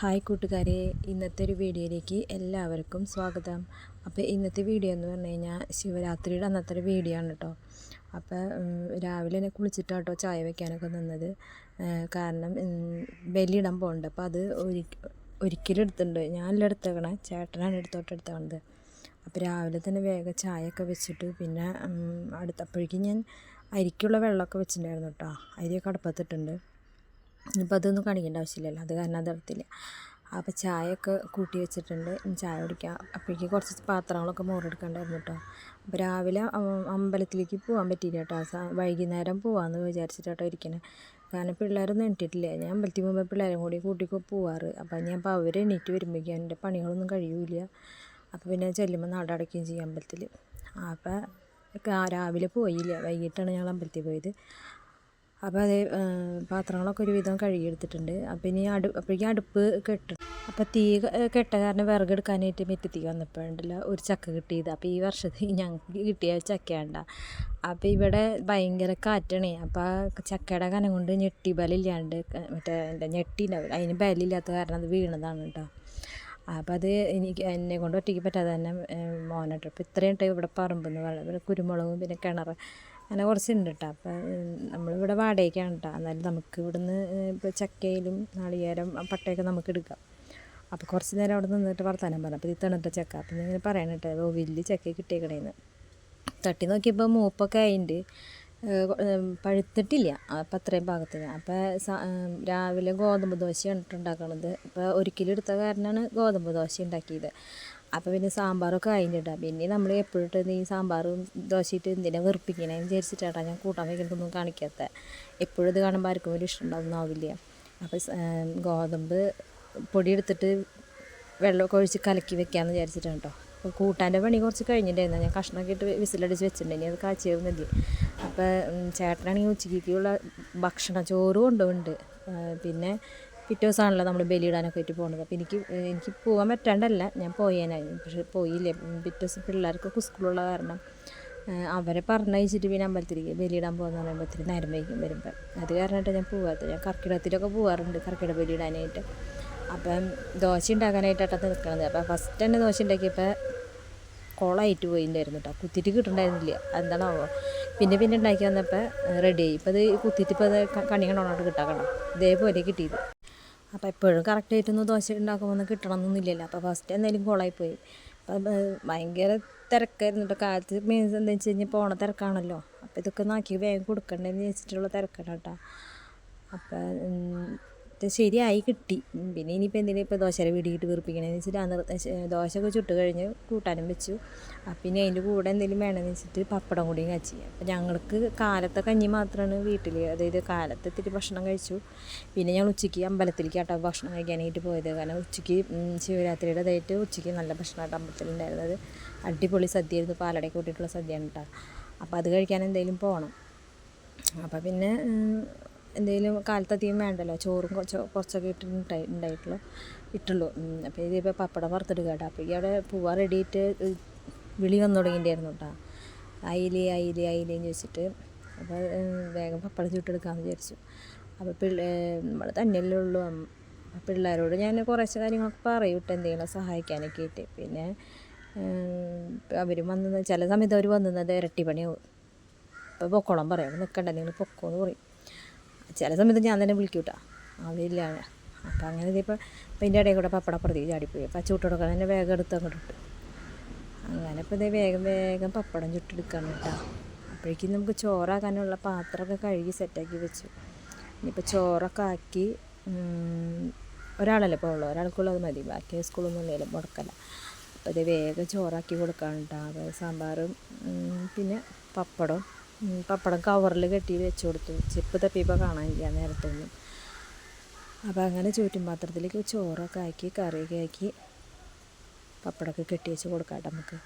Hi കൂട്ടുകാരെ ഇന്നത്തെ ഒരു വീഡിയോയിലേക്ക് എല്ലാവർക്കും സ്വാഗതം. അപ്പോൾ ഇന്നത്തെ വീഡിയോ എന്ന് പറഞ്ഞു കഴിഞ്ഞാൽ ശിവരാത്രിയുടെ അന്നത്തെ ഒരു വീഡിയോ ആണ് കേട്ടോ. അപ്പോൾ രാവിലെ തന്നെ കുളിച്ചിട്ടാട്ടോ ചായ വെക്കാനൊക്കെ നിന്നത്. കാരണം ബലിയിടാൻ പോകുന്നുണ്ട് അപ്പോൾ അത് ഒരി ഒരിക്കലും എടുത്തിട്ടുണ്ട്. ഞാനല്ല എടുത്തേക്കണേ. ചേട്ടനാണ് എടുത്തോട്ട് എടുത്തേക്കണത്. അപ്പോൾ രാവിലെ തന്നെ വേഗം ചായയൊക്കെ വെച്ചിട്ട് പിന്നെ അടുത്തപ്പോഴേക്കും ഞാൻ അരിക്കുള്ള വെള്ളമൊക്കെ വെച്ചിട്ടുണ്ടായിരുന്നു കേട്ടോ. അരിയൊക്കെ അടുപ്പത്തിട്ടുണ്ട്. ഇനിയിപ്പോൾ അതൊന്നും കാണിക്കേണ്ട ആവശ്യമില്ലല്ലോ അത് കാരണം അതെടുത്തില്ല അപ്പോൾ ചായയൊക്കെ കൂട്ടി വെച്ചിട്ടുണ്ട് ചായ കുടിക്കാം. അപ്പോഴേക്ക് കുറച്ച് പാത്രങ്ങളൊക്കെ മോറെടുക്കണ്ടായിരുന്നു കേട്ടോ അപ്പോൾ രാവിലെ അമ്പലത്തിലേക്ക് പോകാൻ പറ്റിയില്ല കേട്ടോ വൈകുന്നേരം പോകാമെന്ന് വിചാരിച്ചിട്ടാട്ടോ ഇരിക്കണേ. കാരണം പിള്ളേരൊന്നും എണീറ്റിട്ടില്ല. ഞാൻ അമ്പലത്തിൽ പോകുമ്പോൾ പിള്ളേരും കൂടി കൂട്ടിക്കോ പോവാറ്. അപ്പോൾ ഞാൻ അപ്പോൾ അവർ എണീറ്റ് വരുമ്പോഴേക്കും എന്റെ പണികളൊന്നും കഴിയൂല അപ്പോൾ പിന്നെ ചെല്ലുമ്പോൾ നടടയ്ക്കുകയും ചെയ്യും അമ്പലത്തിൽ അപ്പോൾ രാവിലെ പോയില്ല. വൈകിട്ടാണ് ഞങ്ങൾ അമ്പലത്തിൽ പോയത്. അപ്പോൾ അതേ പാത്രങ്ങളൊക്കെ ഒരുവിധം കഴുകിയെടുത്തിട്ടുണ്ട്. അപ്പോൾ ഇനി അടു അപ്പോഴേക്കും അടുപ്പ് കെട്ടും അപ്പോൾ തീ കെട്ട കാരണം വിറകെടുക്കാനായിട്ട് തീ വന്നപ്പോഴുണ്ടല്ല ഒരു ചക്ക കിട്ടിയത്. അപ്പോൾ ഈ വർഷത്തിൽ ഞങ്ങൾക്ക് കിട്ടിയ ചക്കയാണ്ട. അപ്പോൾ ഇവിടെ ഭയങ്കര കാറ്റാണേ. അപ്പോൾ ചക്കയുടെ കനം കൊണ്ട് ഞെട്ടി ബലില്ലാണ്ട് മറ്റേ എന്താ ഞെട്ടി അതിന് ബലില്ലാത്ത കാരണം അത് വീണതാണ് കേട്ടോ. അപ്പം അത് എനിക്ക് എന്നെ കൊണ്ട് ഒറ്റയ്ക്ക് പറ്റാതെ തന്നെ മോനട്ടോ അപ്പോൾ ഇത്രയും ഇവിടെ പറമ്പെന്ന് പറയുന്നത് കുരുമുളകും പിന്നെ കിണർ അങ്ങനെ കുറച്ചുണ്ട് കേട്ടോ അപ്പം നമ്മളിവിടെ വാടകയ്ക്കാണ് കേട്ടോ എന്നാലും നമുക്ക് ഇവിടുന്ന് ഇപ്പോൾ ചക്കയിലും നാളികേരം പട്ടയൊക്കെ നമുക്ക് എടുക്കാം. അപ്പോൾ കുറച്ച് നേരം അവിടെ നിന്നിട്ട് വർത്താനം പറഞ്ഞു അപ്പോൾ ഇത് തണുത്ത ചക്ക. അപ്പം ഇങ്ങനെ പറയണം കേട്ടോ ഓ വലിയ ചക്ക കിട്ടിയേക്കണേന്ന്. തട്ടി നോക്കിയപ്പോൾ മൂപ്പൊക്കെ അതിന്റെ പഴുത്തിട്ടില്ല. അപ്പം അത്രയും പാകത്തിന്. അപ്പോൾ രാവിലെ ഗോതമ്പ് ദോശയാണ് ഉണ്ടാക്കണത്. അപ്പോൾ ഒരിക്കലും എടുത്ത കാരണമാണ് ഗോതമ്പ് ദോശ ഉണ്ടാക്കിയത്. അപ്പോൾ പിന്നെ സാമ്പാറൊക്കെ കഴിഞ്ഞിട്ടാ. പിന്നെ നമ്മൾ എപ്പോഴും ഈ സാമ്പാറും ദോശയിട്ട് എന്തിനാ വെറുപ്പിക്കണേന്ന് വിചാരിച്ചിട്ടാണ് ഞാൻ കൂട്ടാൻ വയ്ക്കുന്നതൊന്നും കാണിക്കാത്ത. എപ്പോഴും ഇത് കാണുമ്പോൾ ആർക്കും വലിയ ഇഷ്ടമുണ്ടാവുന്നാവില്ല അപ്പോൾ ഗോതമ്പ് പൊടി എടുത്തിട്ട് വെള്ളമൊക്കെ ഒഴിച്ച് കലക്കി വെക്കാമെന്ന് വിചാരിച്ചിട്ടാണ് കേട്ടോ അപ്പോൾ കൂട്ടാന്റെ പണി കുറച്ച് കഴിഞ്ഞിട്ടുണ്ടായിരുന്നു ഞാൻ കഷ്ണമൊക്കെ ഇട്ട് വിസിലടിച്ച് വെച്ചിട്ടുണ്ടെങ്കിൽ അത് മതി. അപ്പോൾ ചേട്ടനാണെങ്കിൽ ഉച്ചയ്ക്കുള്ള ഭക്ഷണം ചോറ് കൊണ്ടുപോകുന്നുണ്ട് പിന്നെ പിറ്റേ ദിവസമാണല്ലോ നമ്മൾ ബലിയിടാനൊക്കെ ആയിട്ട് പോകുന്നത് അപ്പോൾ എനിക്ക് എനിക്ക് പോകാൻ പറ്റാണ്ടല്ല ഞാൻ പോയേനായി. പക്ഷെ പോയില്ലേ. പിറ്റേ ദിവസം പിള്ളേർക്കൊക്കെ സ്കൂളുള്ള കാരണം അവരെ പറഞ്ഞയച്ചിട്ട് പിന്നെ അമ്പലത്തിലേക്ക് ബലിയിടാൻ പോകുന്ന പറയുമ്പോഴത്തേക്ക് നേരം വൈകും വരുമ്പോൾ അത് കാരണമായിട്ട് ഞാൻ പോകാത്തത് ഞാൻ കർക്കിടത്തിലൊക്കെ പോകാറുണ്ട് കർക്കിട ബലിയിടാനായിട്ട് അപ്പം ദോശ ഉണ്ടാക്കാനായിട്ടാണ് നിൽക്കുന്നത് അപ്പം ഫസ്റ്റ് തന്നെ ദോശ ഉണ്ടാക്കിയപ്പോൾ കുളമായിട്ട് പോയിട്ടുണ്ടായിരുന്നു കേട്ടോ കുത്തിയിട്ട് കിട്ടുന്നുണ്ടായിരുന്നില്ല എന്താണാവോ? പിന്നെ പിന്നെ ഉണ്ടാക്കി വന്നപ്പോൾ റെഡിയായി ഇപ്പോൾ അത് കുത്തിയിട്ട് ഇപ്പോൾ അത് കണി കണ്ടോണോട്ട് കിട്ടാക്കണം ഇതേപോലെ കിട്ടിയത്. അപ്പോൾ എപ്പോഴും കറക്റ്റായിട്ടൊന്നും ദോശ ഉണ്ടാക്കുമ്പോൾ കിട്ടണമെന്നൊന്നുമില്ലല്ലോ അപ്പോൾ ഫസ്റ്റ് എന്തായാലും കോളായിപ്പോയി അപ്പം ഭയങ്കര തിരക്കായിരുന്നു കേട്ടോ കാലത്ത് മീൻസ് എന്താ വെച്ച് കഴിഞ്ഞാൽ പോണ തിരക്കാണല്ലോ. അപ്പോൾ ഇതൊക്കെ നാക്കി വേഗം കൊടുക്കണ്ടേന്ന് വെച്ചിട്ടുള്ള തിരക്കാണ് കേട്ടോ അപ്പം ശരിയായി കിട്ടി. പിന്നെ ഇനിയിപ്പോൾ എന്തിനാ ഇപ്പോൾ ദോശയുടെ വീടിയിട്ട് വീർപ്പിക്കണമെന്ന് വെച്ചിട്ട് ദോശയൊക്കെ ചുട്ട് കഴിഞ്ഞ് കൂട്ടാനും വെച്ചു. പിന്നെ അതിന്റെ കൂടെ എന്തെങ്കിലും വേണമെന്ന് വെച്ചിട്ട് പപ്പടം കൂടിയും കച്ചി. അപ്പോൾ ഞങ്ങൾക്ക് കാലത്തെ കഞ്ഞി മാത്രമാണ് വീട്ടിൽ അതായത് കാലത്ത് ഭക്ഷണം കഴിച്ചു. പിന്നെ ഞങ്ങൾ ഉച്ചയ്ക്ക് അമ്പലത്തിലേക്ക് ആട്ടോ ഭക്ഷണം കഴിക്കാനായിട്ട് പോയത്. കാരണം ഉച്ചയ്ക്ക് ശിവരാത്രിയുടെ ഇതായിട്ട് ഉച്ചയ്ക്ക് നല്ല ഭക്ഷണമായിട്ട് അമ്പലത്തിലുണ്ടായിരുന്നത്. അടിപൊളി സദ്യ ആയിരുന്നു പാലടയൊക്കെ കൂട്ടിയിട്ടുള്ള സദ്യയാണ് കേട്ടോ അപ്പോൾ അത് കഴിക്കാൻ എന്തെങ്കിലും പോകണം അപ്പോൾ പിന്നെ എന്തെങ്കിലും കാലത്തധികം വേണ്ടല്ലോ? ചോറും കുറച്ച് കുറച്ചൊക്കെ ഇട്ടിട്ടുണ്ടായി ഉണ്ടായിട്ടുള്ളൂ. ഇട്ടുള്ളൂ. അപ്പോൾ ഇതിപ്പോൾ പപ്പടം വറുത്തെടുക്കുക കേട്ടോ. അപ്പോൾ ഈ അവിടെ പൂവാ റെഡിയിട്ട് വിളി വന്നു തുടങ്ങിയിട്ടുണ്ടായിരുന്നു കേട്ടോ. അയിലി അയിലി അയിലെന്ന് ചോദിച്ചിട്ട് അപ്പോൾ വേഗം പപ്പടം ചുട്ടെടുക്കാമെന്ന് വിചാരിച്ചു. അപ്പോൾ പിള്ളേ നമ്മൾ തന്നെയല്ലേ ഉള്ളൂ. പിള്ളേരോട് ഞാൻ കുറച്ച് കാര്യങ്ങളൊക്കെ പറയും ഇട്ട് എന്തെങ്കിലും സഹായിക്കാനൊക്കെ ആയിട്ട്. പിന്നെ അവർ വന്നത് ചില സമയത്ത് അവർ വന്നത് ഇരട്ടി പണിയാവും. അപ്പോൾ പൊക്കോളം പറയാം. നിൽക്കണ്ട നിങ്ങൾ പൊക്കോ എന്ന് പറയും. ചില സമയത്ത് ഞാൻ തന്നെ വിളിക്കും കേട്ടോ അവിടെ അപ്പം അങ്ങനെ ഇതിപ്പോൾ അപ്പം ഇതിന്റെ ഇടയിൽ കൂടെ പപ്പടപ്പുറത്തി ചാടിപ്പോയി. അപ്പം ചൂട്ടെടുക്കാൻ തന്നെ വേഗം എടുത്ത് അങ്ങോട്ട് ഇട്ടു. അങ്ങനെ ഇപ്പോൾ ഇതേ വേഗം വേഗം പപ്പടം ചുട്ടെടുക്കണം കേട്ടോ അപ്പോഴേക്കും നമുക്ക് ചോറാക്കാനുള്ള പാത്രമൊക്കെ കഴുകി സെറ്റാക്കി വെച്ചു. ഇനിയിപ്പോൾ ചോറൊക്കെ ആക്കി ഒരാളല്ലേ ഇപ്പോൾ ഉള്ളൂ. ഒരാൾക്കുള്ളത് മതി. ബാക്കി സ്കൂളൊന്നും ഇല്ലല്ലോ മുടക്കല്ല. അപ്പോൾ ഇത് വേഗം ചോറാക്കി കൊടുക്കാൻ കേട്ടോ സാമ്പാറും പിന്നെ പപ്പടം പപ്പടം കവറിൽ കെട്ടി വെച്ച് കൊടുത്തു. ചെപ്പ് തപ്പിയപ്പോൾ കാണാനില്ല നേരത്തൊന്നും. അപ്പോൾ അങ്ങനെ ചുറ്റും പാത്രത്തിലേക്ക് ചോറൊക്കെ ആക്കി കറിയൊക്കെ ആക്കി പപ്പടമൊക്കെ കെട്ടി വെച്ച് കൊടുക്കാം നമുക്ക്.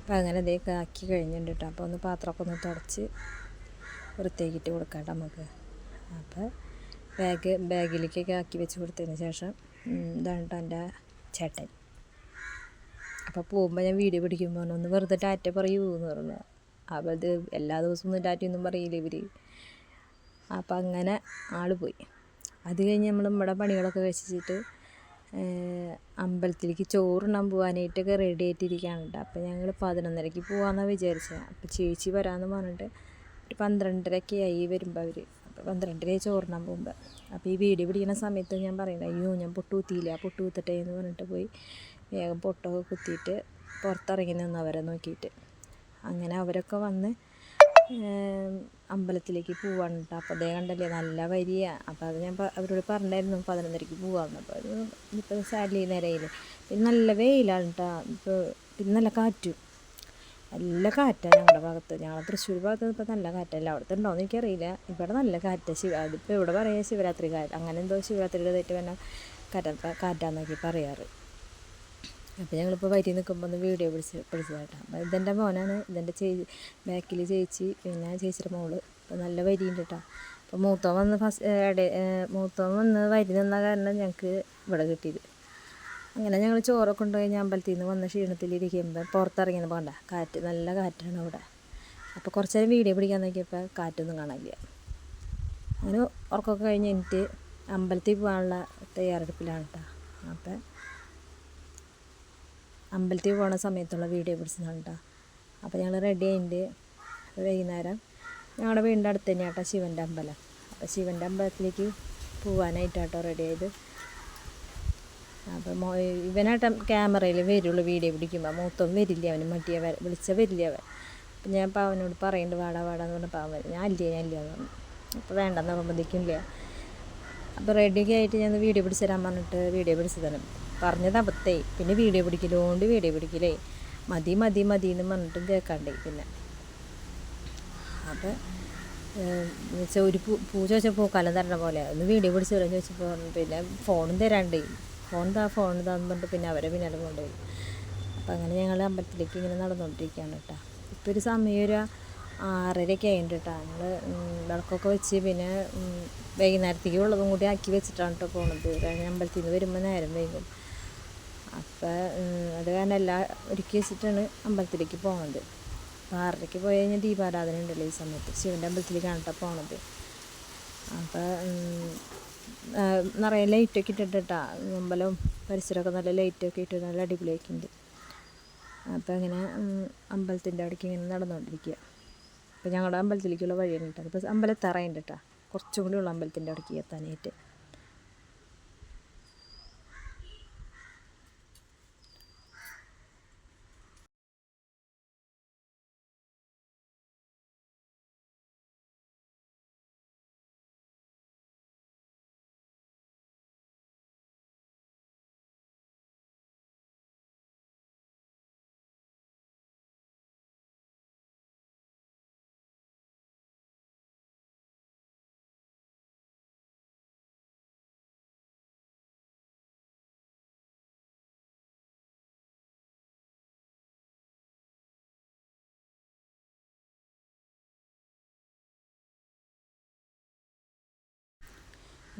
അപ്പോൾ അങ്ങനെ ഇതൊക്കെ ആക്കി കഴിഞ്ഞിട്ടുണ്ട് കേട്ടോ അപ്പോൾ ഒന്ന് പാത്രമൊക്കെ ഒന്ന് തുടച്ച് വൃത്തിയാക്കിയിട്ട് കൊടുക്കാം നമുക്ക്. അപ്പോൾ ബാഗ് ബാഗിലേക്കൊക്കെ ആക്കി വെച്ച് കൊടുത്തതിന് ശേഷം ഇതാണ് എന്റെ ചേട്ടൻ. അപ്പോൾ പോകുമ്പോൾ ഞാൻ വീഡിയോ പിടിക്കുമ്പോൾ ഒന്ന് വെറുതെ ടാറ്റ പറയൂ എന്ന് പറഞ്ഞു. അപ്പോൾ ഇത് എല്ലാ ദിവസവും ഒന്നും ടാറ്റയൊന്നും പറയില്ല ഇവർ അപ്പോൾ അങ്ങനെ ആൾ പോയി. അത് കഴിഞ്ഞ് നമ്മൾ നമ്മുടെ പണികളൊക്കെ വെച്ചിട്ട് അമ്പലത്തിലേക്ക് ചോറുണ്ണാൻ പോകാനായിട്ടൊക്കെ റെഡി ആയിട്ടിരിക്കുകയാണ് കേട്ടോ അപ്പോൾ ഞങ്ങൾ പതിനൊന്നരയ്ക്ക് പോകാമെന്നാണ് വിചാരിച്ചത് അപ്പോൾ ചേച്ചി വരാമെന്ന് പറഞ്ഞിട്ട് ഒരു പന്ത്രണ്ടരയ്ക്ക് ആയി വരുമ്പോൾ അവർ പന്ത്രണ്ടരയായി ചോറിനാൻ പോകുമ്പോൾ അപ്പോൾ ഈ വീഡിയോ പിടിക്കുന്ന സമയത്ത് ഞാൻ പറയുന്നത് അയ്യോ ഞാൻ പൊട്ട് കുത്തിയില്ല പൊട്ട് കുത്തട്ടെ എന്ന് പറഞ്ഞിട്ട് പോയി വേഗം പൊട്ടൊക്കെ കുത്തിയിട്ട് പുറത്തിറങ്ങി നിന്ന് അവരെ നോക്കിയിട്ട്. അങ്ങനെ അവരൊക്കെ വന്ന് അമ്പലത്തിലേക്ക് പോവാണ് കേട്ടോ അപ്പോൾ അതേ കണ്ടല്ലേ നല്ല വരിയാണ് അപ്പോൾ അത് ഞാൻ അവരോട് പറഞ്ഞായിരുന്നു പതിനൊന്നരയ്ക്ക് പോകാമെന്ന് അപ്പോൾ അത് ഇപ്പോൾ സാലി നിരയിൽ പിന്നെ നല്ല വെയിലാണ് കേട്ടോ ഇപ്പോൾ പിന്നെ നല്ല കാറ്റും. നല്ല കാറ്റാണ് ഞങ്ങളുടെ ഭാഗത്ത്. ഞങ്ങളുടെ തൃശ്ശൂർ ഭാഗത്ത് ഇപ്പോൾ നല്ല കാറ്റല്ല? അവിടുത്തെ ഉണ്ടോയെന്ന് എനിക്കറിയില്ല. ഇവിടെ നല്ല കാറ്റാണ് ശിവ അതിപ്പോൾ ഇവിടെ പറയുക ശിവരാത്രി കാറ്റ് അങ്ങനെ എന്തോ ശിവരാത്രിയുടെ തെറ്റ് വേണം കാറ്റ കാറ്റാന്നൊക്കെ പറയാറ്. അപ്പോൾ ഞങ്ങളിപ്പോൾ വരി നിൽക്കുമ്പോൾ ഒന്ന് വീഡിയോ പിടിച്ച് പിടിച്ച് അപ്പോൾ ഇതെന്റെ മോനാണ്. ഇതെന്റെ ചേച്ചി ബാക്കിൽ ചേച്ചി പിന്നെ ചേച്ചിയുടെ മോൾ. അപ്പോൾ നല്ല വരിയുണ്ട് കേട്ടോ അപ്പോൾ മൂത്തോൻ വന്ന് ഫസ്റ്റ് മൂത്തോൻ വന്ന് വരി നിന്ന കാരണം ഞങ്ങൾക്ക് ഇവിടെ കിട്ടിയത്. അങ്ങനെ ഞങ്ങൾ ചോറൊക്കെ കൊണ്ടുപോയി അമ്പലത്തിൽ നിന്ന് വന്ന ക്ഷീണത്തിലിരിക്കുമ്പോൾ പുറത്തിറങ്ങിയെന്ന് പോകണ്ട കാറ്റ് നല്ല കാറ്റാണ് അവിടെ. അപ്പോൾ കുറച്ച് നേരം വീഡിയോ പിടിക്കാൻ നോക്കിയപ്പോൾ കാറ്റൊന്നും കാണാനില്ല. അങ്ങനെ ഉറക്കമൊക്കെ കഴിഞ്ഞ് എനിക്ക് അമ്പലത്തിൽ പോകാനുള്ള തയ്യാറെടുപ്പിലാണ് കേട്ടോ അപ്പം അമ്പലത്തിൽ പോണ സമയത്തുള്ള വീഡിയോ പിടിച്ചതാണ് കേട്ടോ അപ്പോൾ ഞങ്ങൾ റെഡി ആയിട്ട് വൈകുന്നേരം ഞങ്ങളുടെ വീടിന്റെ അടുത്ത് തന്നെയാട്ടോ ശിവന്റെ അമ്പലം. അപ്പോൾ ശിവന്റെ അമ്പലത്തിലേക്ക് പോകാനായിട്ടാട്ടോ റെഡി ആയത്. അപ്പോൾ മോ ഇവനായിട്ട് ക്യാമറയിൽ വരുള്ളൂ വീഡിയോ പിടിക്കുമ്പോൾ മൂത്തം വരില്ല അവന് മട്ടിയ വിളിച്ച വരില്ല അവൻ. അപ്പം ഞാൻ അപ്പോൾ അവനോട് പറയുന്നുണ്ട് വാടാ വാടാന്ന് പറഞ്ഞ പാവൻ വരും ഞാൻ ഇല്ല ഞാൻ ഇല്ല അപ്പോൾ വേണ്ടെന്ന് നിർബന്ധിക്കില്ല അപ്പോൾ റെഡിയൊക്കെ ആയിട്ട് ഞാൻ വീഡിയോ പിടിച്ചു തരാൻ പറഞ്ഞിട്ട് വീഡിയോ പിടിച്ചു തരാം പറഞ്ഞത് അബദ്ധേ. പിന്നെ വീഡിയോ പിടിക്കലോണ്ട് വീഡിയോ പിടിക്കലേ. മതി മതി മതി എന്ന് പറഞ്ഞിട്ടും കേൾക്കാണ്ടേ പിന്നെ. അപ്പോൾ ഒരു പൂ പൂ ചോദിച്ചപ്പോൾ കലം തരണ പോലെ. ഒന്ന് വീഡിയോ പിടിച്ച് തരാൻ ചോദിച്ചപ്പോൾ പിന്നെ ഫോണും തരാണ്ടേ. ഫോൺ താ ഫോൺ താന്ന് പറഞ്ഞിട്ട് പിന്നെ അവരെ പിന്നാലെ കൊണ്ടുപോയി. അപ്പോൾ അങ്ങനെ ഞങ്ങൾ അമ്പലത്തിലേക്ക് ഇങ്ങനെ നടന്നുകൊണ്ടിരിക്കുകയാണ് കേട്ടോ ഇപ്പോൾ ഒരു സമയം ഒരു ആറരയൊക്കെ ആയിട്ട് കേട്ടോ ഞങ്ങൾ വിളക്കൊക്കെ വെച്ച് പിന്നെ വൈകുന്നേരത്തേക്ക് ഉള്ളതും കൂടി ആക്കി വെച്ചിട്ടാണ് കേട്ടോ പോണത്. കാരണം അമ്പലത്തിൽ നിന്ന് വരുമ്പോൾ നേരം വൈകും. അപ്പോൾ അത് കാരണം എല്ലാം ഒരുക്കി വെച്ചിട്ടാണ് അമ്പലത്തിലേക്ക് പോകുന്നത് അപ്പോൾ ആറരയ്ക്ക് പോയി കഴിഞ്ഞാൽ ദീപാരാധന ഉണ്ടല്ലോ ഈ സമയത്ത്. ശിവന്റെ അമ്പലത്തിലേക്കാണ് കേട്ടോ പോണത്. അപ്പോൾ നിറയെ ലൈറ്റൊക്കെ ഇട്ടിട്ടാ അമ്പലം പരിസരമൊക്കെ നല്ല ലൈറ്റൊക്കെ ഇട്ട് നല്ല അടിപൊളിയാക്കിയിട്ടുണ്ട്. അപ്പോൾ അങ്ങനെ അമ്പലത്തിന്റെ അവിടേക്ക് ഇങ്ങനെ നടന്നുകൊണ്ടിരിക്കുക അപ്പോൾ ഞങ്ങളുടെ അമ്പലത്തിലേക്കുള്ള വഴിയാണ് കേട്ടോ. അപ്പോൾ അമ്പലത്തറയുണ്ട് കേട്ടോ. കുറച്ചും കൂടി ഉള്ള അമ്പലത്തിന്റെ അവിടേക്ക് എത്താനായിട്ട്.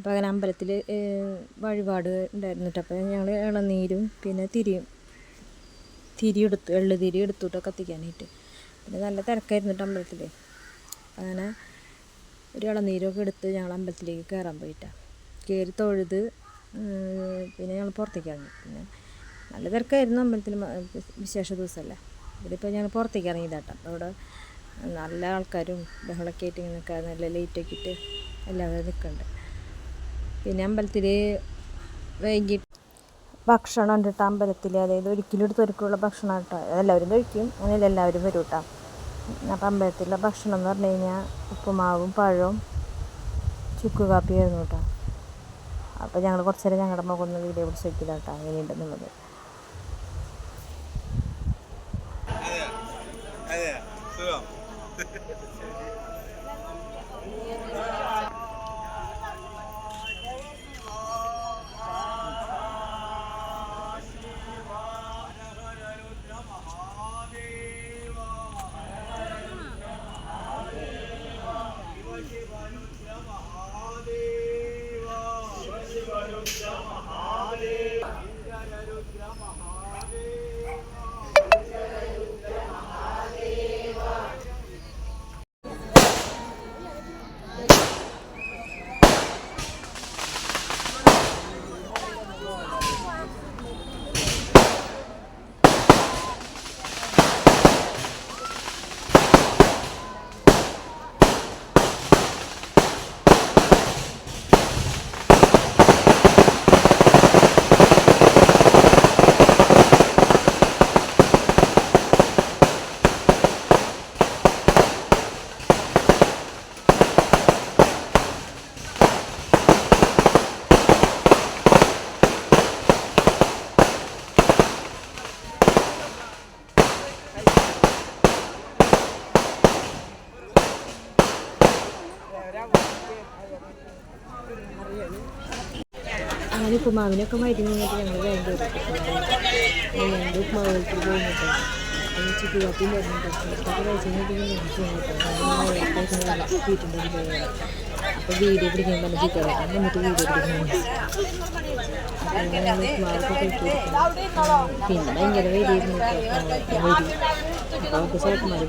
അപ്പോൾ അങ്ങനെ അമ്പലത്തിൽ വഴിപാട് ഉണ്ടായിരുന്നിട്ട് അപ്പോൾ ഞങ്ങൾ ഇളനീരും പിന്നെ തിരിയും. തിരി എടുത്ത് എള്ളു തിരി എടുത്തുട്ടോ കത്തിക്കാനായിട്ട്. പിന്നെ നല്ല തിരക്കായിരുന്നിട്ട് അമ്പലത്തിൽ അങ്ങനെ ഒരു ഇളനീരൊക്കെ എടുത്ത് ഞങ്ങൾ അമ്പലത്തിലേക്ക് കയറാൻ പോയിട്ടാണ് കയറി തൊഴുത് പിന്നെ ഞങ്ങൾ പുറത്തേക്ക് ഇറങ്ങി. പിന്നെ നല്ല തിരക്കായിരുന്നു അമ്പലത്തിൽ വിശേഷ ദിവസമല്ലേ ഇതിപ്പോൾ ഞങ്ങൾ പുറത്തേക്ക് ഇറങ്ങിയതാട്ടോ അവിടെ നല്ല ആൾക്കാരും ബഹളമൊക്കെ ആയിട്ട് ഇങ്ങനെ നല്ല ലൈറ്റൊക്കെ ഇട്ട് എല്ലാവരും നിൽക്കുന്നുണ്ട് പിന്നെ അമ്പലത്തിൽ വൈകിട്ട് ഭക്ഷണം ഉണ്ട് അമ്പലത്തിൽ അതായത് ഒരിക്കലും ഒരു തൊരുക്കുള്ള ഭക്ഷണം കേട്ടോ എല്ലാവരും കഴിക്കും. അങ്ങനെയല്ല എല്ലാവരും വരും കേട്ടോ അപ്പം അമ്പലത്തിലെ ഭക്ഷണം എന്ന് പറഞ്ഞു കഴിഞ്ഞാൽ ഉപ്പുമാവും പഴവും ചുക്ക് കാപ്പിയായിരുന്നു കേട്ടോ അപ്പോൾ ഞങ്ങൾ കുറച്ച് നേരം ഞങ്ങളുടെ മുഖമൊന്ന് വീഡിയോ കുറിച്ച് വയ്ക്കില്ല കേട്ടോ അങ്ങനെയുണ്ടെന്നുള്ളത് അതെ. അതെ. അങ്ങനെ ഉപ്പുമാവിനൊക്കെ മരുന്ന് വന്നിട്ട് ഞങ്ങൾ വേണ്ടി വേണ്ടി ഉപ്പുമാവിലേക്ക് പോകുന്നുണ്ട് ചുറ്റുപാട്ടി വരുന്നുണ്ട് അപ്പോൾ കഴിച്ചു കഴിഞ്ഞിട്ട് ചെയ്യുന്നുണ്ട് അപ്പോൾ വീഡിയോ പിടിക്കാൻ പറഞ്ഞ ചിത്രം വീഡിയോ പിടിക്കുന്നു പിന്നെ ഭയങ്കര വലിയിരുന്നു അപ്പോൾ ചേട്ടന്മാർ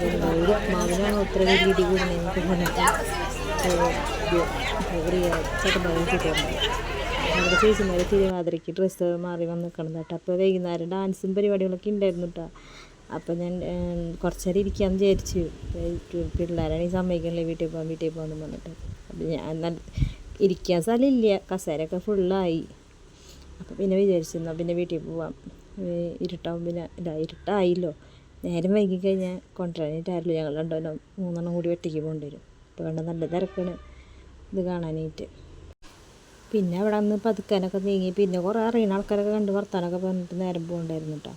അത്ര കൂടുന്നതെന്ന് പറഞ്ഞിട്ട് നമ്മുടെ ചേച്ചിമാർ തിരുവാതിരയ്ക്ക് ഡ്രസ്സ് മാറി വന്ന് നിൽക്കണം കേട്ടോ അപ്പോൾ വൈകുന്നേരം ഡാൻസും പരിപാടികളൊക്കെ ഉണ്ടായിരുന്നു കേട്ടോ അപ്പോൾ ഞാൻ കുറച്ച് നേരം ഇരിക്കാമെന്ന് വിചാരിച്ചു പിള്ളേരാണ് ഈ സമ്മതിക്കണില്ലേ വീട്ടിൽ പോകാൻ വീട്ടിൽ പോകാമെന്ന് പറഞ്ഞിട്ട് അപ്പോൾ ഞാൻ നല്ല ഇരിക്കാൻ സ്ഥലമില്ല കസേരയൊക്കെ ഫുള്ളായി അപ്പോൾ പിന്നെ വിചാരിച്ചു എന്നാൽ പിന്നെ വീട്ടിൽ പോവാം ഇരുട്ടാവും പിന്നെ ഇല്ല ഇരുട്ടായില്ലോ നേരം വൈകി കഴിഞ്ഞാൽ കൊണ്ടുവരാനായിട്ടായിരുന്നു ഞങ്ങൾ രണ്ടോ മൂന്നെണ്ണം കൂടി ഒറ്റയ്ക്ക് പോകേണ്ടി വരും കണ്ട നല്ല തിരക്കാണ് ഇത് കാണാനായിട്ട്. പിന്നെ അവിടെ നിന്ന് പതുക്കാനൊക്കെ നീങ്ങി പിന്നെ കുറേ അറിയുന്ന ആൾക്കാരൊക്കെ കണ്ട് വർത്താനൊക്കെ പറഞ്ഞിട്ട് നേരം പോകണ്ടായിരുന്നു കേട്ടോ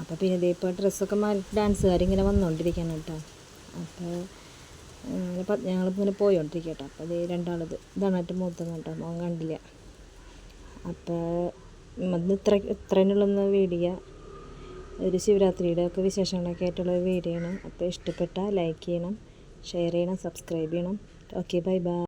അപ്പോൾ പിന്നെ ഇതേ ഇപ്പോൾ ഡ്രസ്സൊക്കെ മാറി ഡാൻസുകാരിങ്ങനെ വന്നുകൊണ്ടിരിക്കണം കേട്ടോ അപ്പോൾ അങ്ങനെ ഞങ്ങളിങ്ങനെ പോയോണ്ടിരിക്കുക കേട്ടോ അപ്പോൾ ഇത് രണ്ടാളത് ഇതാണായിട്ട് മൂത്തം കേട്ടോ മോൻ കണ്ടില്ല. അപ്പോൾ അന്ന് ഇത്ര ഇത്രനുള്ളൊന്ന് വീഡിയോ ഒരു ശിവരാത്രിയുടെ ഒക്കെ വിശേഷങ്ങളൊക്കെ ആയിട്ടുള്ള വീഡിയോ ആണ്. അപ്പോൾ ഇഷ്ടപ്പെട്ട ലൈക്ക് ചെയ്യണം. ഷെയർ ചെയ്യണം സബ്സ്ക്രൈബ് ചെയ്യണം. Okay bye bye